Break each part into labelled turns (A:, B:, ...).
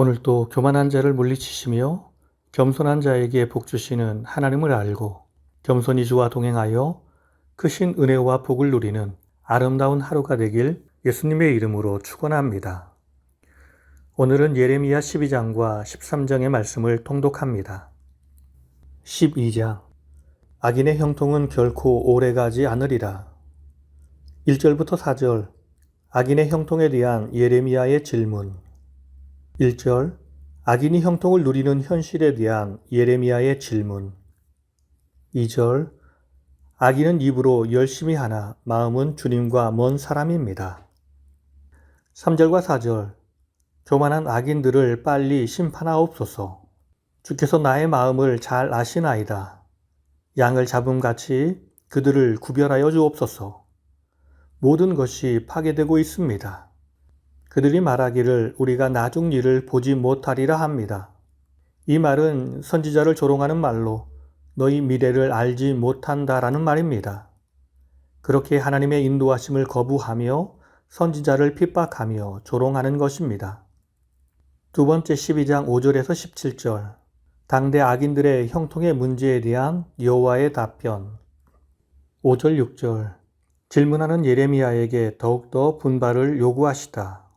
A: 오늘도 교만한 자를 물리치시며 겸손한 자에게 복 주시는 하나님을 알고 겸손히 주와 동행하여 크신 은혜와 복을 누리는 아름다운 하루가 되길 예수님의 이름으로 축원합니다. 오늘은 예레미야 12장과 13장의 말씀을 통독합니다. 12장 악인의 형통은 결코 오래가지 않으리라. 1절부터 4절 악인의 형통에 대한 예레미야의 질문 1절 악인이 형통을 누리는 현실에 대한 예레미야의 질문 2절 악인은 입으로 열심히 하나 마음은 주님과 먼 사람입니다. 3절과 4절 교만한 악인들을 빨리 심판하옵소서. 주께서 나의 마음을 잘 아시나이다. 양을 잡음같이 그들을 구별하여 주옵소서. 모든 것이 파괴되고 있습니다. 그들이 말하기를 우리가 나중 일을 보지 못하리라 합니다. 이 말은 선지자를 조롱하는 말로 너희 미래를 알지 못한다라는 말입니다. 그렇게 하나님의 인도하심을 거부하며 선지자를 핍박하며 조롱하는 것입니다. 두 번째 12장 5절에서 17절 당대 악인들의 형통의 문제에 대한 여호와의 답변 5절 6절 질문하는 예레미야에게 더욱더 분발을 요구하시다.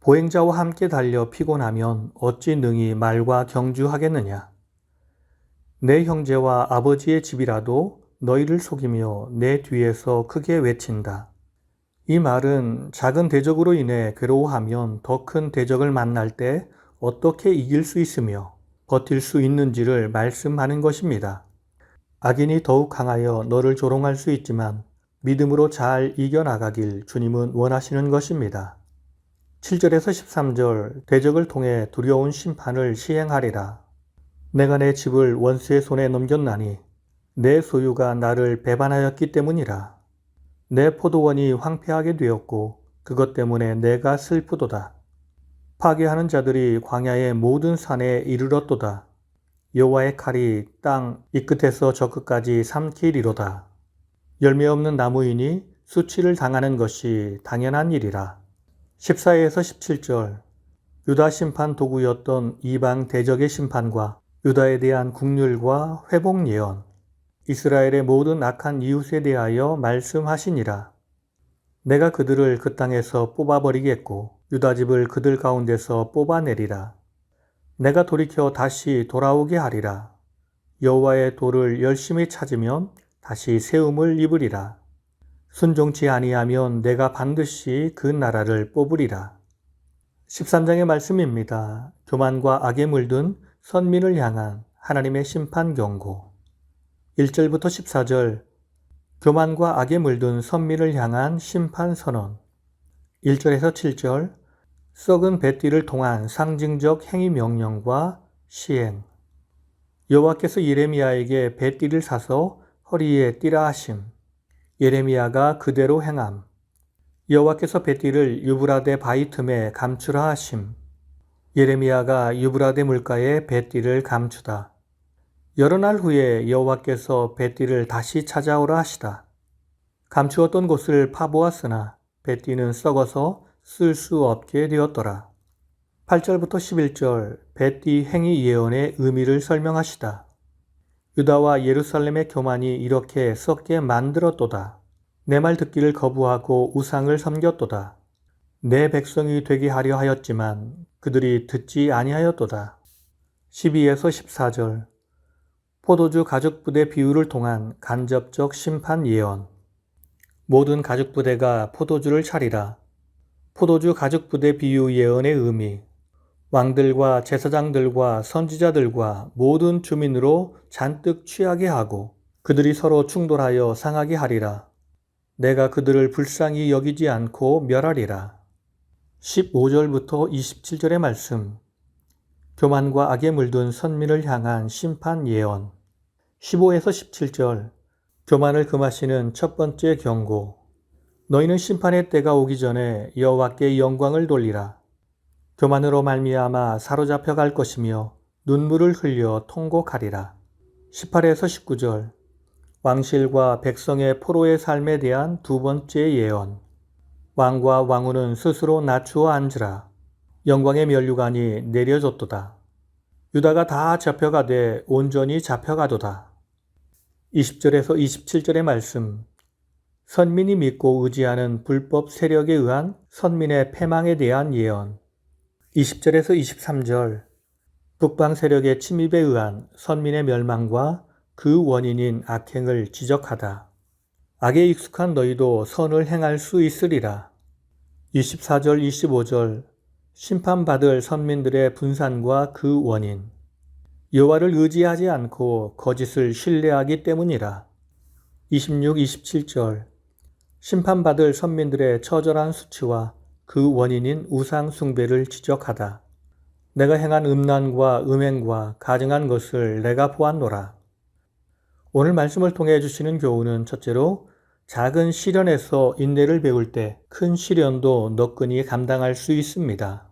A: 보행자와 함께 달려 피곤하면 어찌 능히 말과 경주하겠느냐? 내 형제와 아버지의 집이라도 너희를 속이며 내 뒤에서 크게 외친다. 이 말은 작은 대적으로 인해 괴로워하면 더 큰 대적을 만날 때 어떻게 이길 수 있으며 버틸 수 있는지를 말씀하는 것입니다. 악인이 더욱 강하여 너를 조롱할 수 있지만 믿음으로 잘 이겨나가길 주님은 원하시는 것입니다. 7절에서 13절 대적을 통해 두려운 심판을 시행하리라. 내가 내 집을 원수의 손에 넘겼나니 내 소유가 나를 배반하였기 때문이라. 내 포도원이 황폐하게 되었고 그것 때문에 내가 슬프도다. 파괴하는 자들이 광야의 모든 산에 이르렀도다. 여호와의 칼이 땅 이 끝에서 저 끝까지 삼키리로다. 열매 없는 나무이니 수치를 당하는 것이 당연한 일이라. 14에서 17절 유다 심판 도구였던 이방 대적의 심판과 유다에 대한 국률과 회복 예언 이스라엘의 모든 악한 이웃에 대하여 말씀하시니라. 내가 그들을 그 땅에서 뽑아버리겠고 유다 집을 그들 가운데서 뽑아내리라. 내가 돌이켜 다시 돌아오게 하리라. 여호와의 돌을 열심히 찾으면 다시 세움을 입으리라. 순종치 아니하면 내가 반드시 그 나라를 뽑으리라. 13장의 말씀입니다. 교만과 악에 물든 선민을 향한 하나님의 심판 경고. 1절부터 14절 교만과 악에 물든 선민을 향한 심판 선언. 1절에서 7절 썩은 배띠를 통한 상징적 행위 명령과 시행. 여호와께서 예레미야에게 배띠를 사서 허리에 띠라 하심. 예레미야가 그대로 행함. 여호와께서 배띠를 유브라데 바위 틈에 감추라 하심. 예레미야가 유브라데 물가에 배띠를 감추다. 여러 날 후에 여호와께서 배띠를 다시 찾아오라 하시다. 감추었던 곳을 파보았으나 배띠는 썩어서 쓸 수 없게 되었더라. 8절부터 11절 배띠 행위 예언의 의미를 설명하시다. 유다와 예루살렘의 교만이 이렇게 썩게 만들었도다. 내 말 듣기를 거부하고 우상을 섬겼도다. 내 백성이 되게 하려 하였지만 그들이 듣지 아니하였도다. 12에서 14절 포도주 가죽부대 비유를 통한 간접적 심판 예언 모든 가죽부대가 포도주를 차리라. 포도주 가죽부대 비유 예언의 의미 왕들과 제사장들과 선지자들과 모든 주민으로 잔뜩 취하게 하고 그들이 서로 충돌하여 상하게 하리라. 내가 그들을 불쌍히 여기지 않고 멸하리라. 15절부터 27절의 말씀. 교만과 악에 물든 선민을 향한 심판 예언. 15에서 17절. 교만을 금하시는 첫 번째 경고. 너희는 심판의 때가 오기 전에 여호와께 영광을 돌리라. 교만으로 말미암아 사로잡혀 갈 것이며 눈물을 흘려 통곡하리라. 18에서 19절 왕실과 백성의 포로의 삶에 대한 두 번째 예언 왕과 왕후는 스스로 낮추어 앉으라. 영광의 면류관이 내려졌도다. 유다가 다 잡혀가되 온전히 잡혀가도다. 20절에서 27절의 말씀 선민이 믿고 의지하는 불법 세력에 의한 선민의 패망에 대한 예언 20절에서 23절 북방 세력의 침입에 의한 선민의 멸망과 그 원인인 악행을 지적하다. 악에 익숙한 너희도 선을 행할 수 있으리라. 24절 25절 심판받을 선민들의 분산과 그 원인 여호와를 의지하지 않고 거짓을 신뢰하기 때문이라. 26, 27절 심판받을 선민들의 처절한 수치와 그 원인인 우상 숭배를 지적하다. 내가 행한 음란과 음행과 가증한 것을 내가 보았노라. 오늘 말씀을 통해 주시는 교훈은 첫째로 작은 시련에서 인내를 배울 때 큰 시련도 너끈히 감당할 수 있습니다.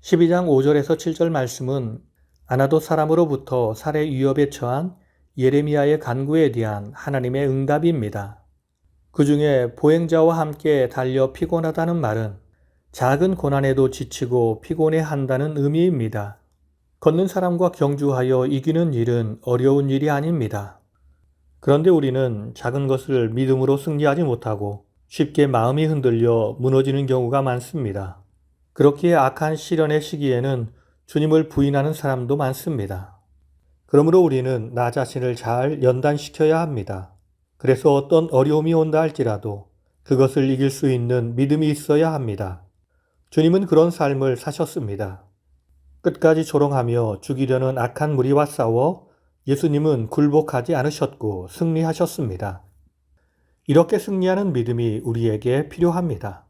A: 12장 5절에서 7절 말씀은 아나도 사람으로부터 살해 위협에 처한 예레미야의 간구에 대한 하나님의 응답입니다. 그 중에 보행자와 함께 달려 피곤하다는 말은 작은 고난에도 지치고 피곤해 한다는 의미입니다. 걷는 사람과 경주하여 이기는 일은 어려운 일이 아닙니다. 그런데 우리는 작은 것을 믿음으로 승리하지 못하고 쉽게 마음이 흔들려 무너지는 경우가 많습니다. 그렇기에 악한 시련의 시기에는 주님을 부인하는 사람도 많습니다. 그러므로 우리는 나 자신을 잘 연단시켜야 합니다. 그래서 어떤 어려움이 온다 할지라도 그것을 이길 수 있는 믿음이 있어야 합니다. 주님은 그런 삶을 사셨습니다. 끝까지 조롱하며 죽이려는 악한 무리와 싸워 예수님은 굴복하지 않으셨고 승리하셨습니다. 이렇게 승리하는 믿음이 우리에게 필요합니다.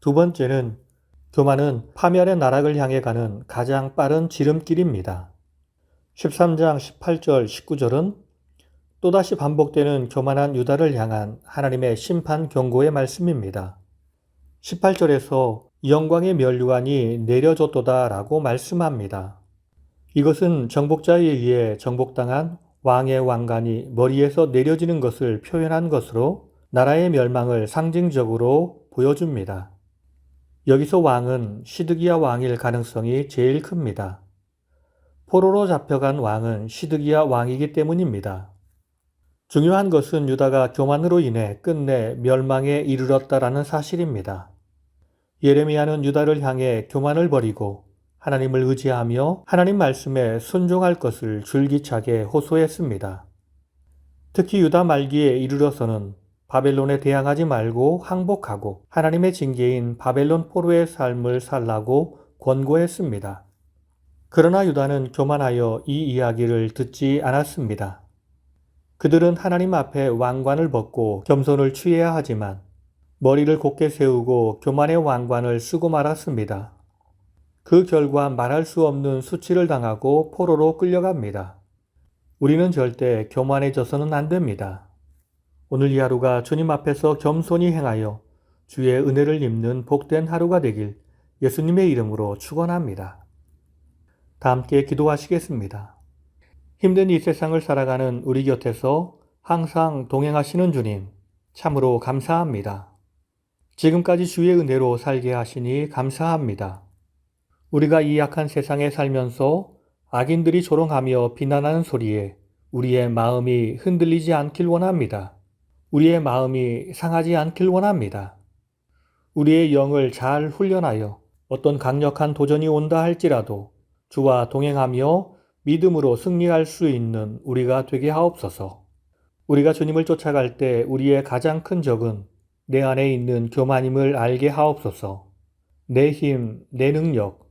A: 두 번째는 교만은 파멸의 나락을 향해 가는 가장 빠른 지름길입니다. 13장 18절 19절은 또다시 반복되는 교만한 유다를 향한 하나님의 심판 경고의 말씀입니다. 18절에서 영광의 멸류관이 내려졌도다 라고 말씀합니다. 이것은 정복자에 의해 정복당한 왕의 왕관이 머리에서 내려지는 것을 표현한 것으로 나라의 멸망을 상징적으로 보여줍니다. 여기서 왕은 시드기야 왕일 가능성이 제일 큽니다. 포로로 잡혀간 왕은 시드기야 왕이기 때문입니다. 중요한 것은 유다가 교만으로 인해 끝내 멸망에 이르렀다라는 사실입니다. 예레미야는 유다를 향해 교만을 버리고 하나님을 의지하며 하나님 말씀에 순종할 것을 줄기차게 호소했습니다. 특히 유다 말기에 이르러서는 바벨론에 대항하지 말고 항복하고 하나님의 징계인 바벨론 포로의 삶을 살라고 권고했습니다. 그러나 유다는 교만하여 이 이야기를 듣지 않았습니다. 그들은 하나님 앞에 왕관을 벗고 겸손을 취해야 하지만 머리를 곧게 세우고 교만의 왕관을 쓰고 말았습니다. 그 결과 말할 수 없는 수치를 당하고 포로로 끌려갑니다. 우리는 절대 교만해져서는 안 됩니다. 오늘 이 하루가 주님 앞에서 겸손히 행하여 주의 은혜를 입는 복된 하루가 되길 예수님의 이름으로 축원합니다. 다 함께 기도하시겠습니다. 힘든 이 세상을 살아가는 우리 곁에서 항상 동행하시는 주님, 참으로 감사합니다. 지금까지 주의 은혜로 살게 하시니 감사합니다. 우리가 이 약한 세상에 살면서 악인들이 조롱하며 비난하는 소리에 우리의 마음이 흔들리지 않길 원합니다. 우리의 마음이 상하지 않길 원합니다. 우리의 영을 잘 훈련하여 어떤 강력한 도전이 온다 할지라도 주와 동행하며 믿음으로 승리할 수 있는 우리가 되게 하옵소서. 우리가 주님을 쫓아갈 때 우리의 가장 큰 적은 내 안에 있는 교만임을 알게 하옵소서. 내 힘, 내 능력,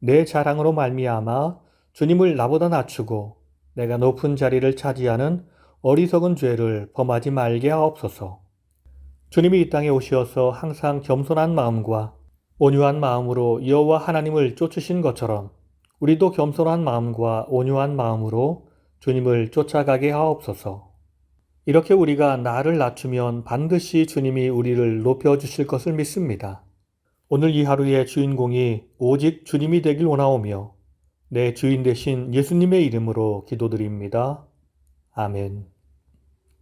A: 내 자랑으로 말미암아 주님을 나보다 낮추고 내가 높은 자리를 차지하는 어리석은 죄를 범하지 말게 하옵소서. 주님이 이 땅에 오시어서 항상 겸손한 마음과 온유한 마음으로 여호와 하나님을 쫓으신 것처럼 우리도 겸손한 마음과 온유한 마음으로 주님을 쫓아가게 하옵소서. 이렇게 우리가 나를 낮추면 반드시 주님이 우리를 높여 주실 것을 믿습니다. 오늘 이 하루의 주인공이 오직 주님이 되길 원하오며 내 주인 대신 예수님의 이름으로 기도드립니다. 아멘.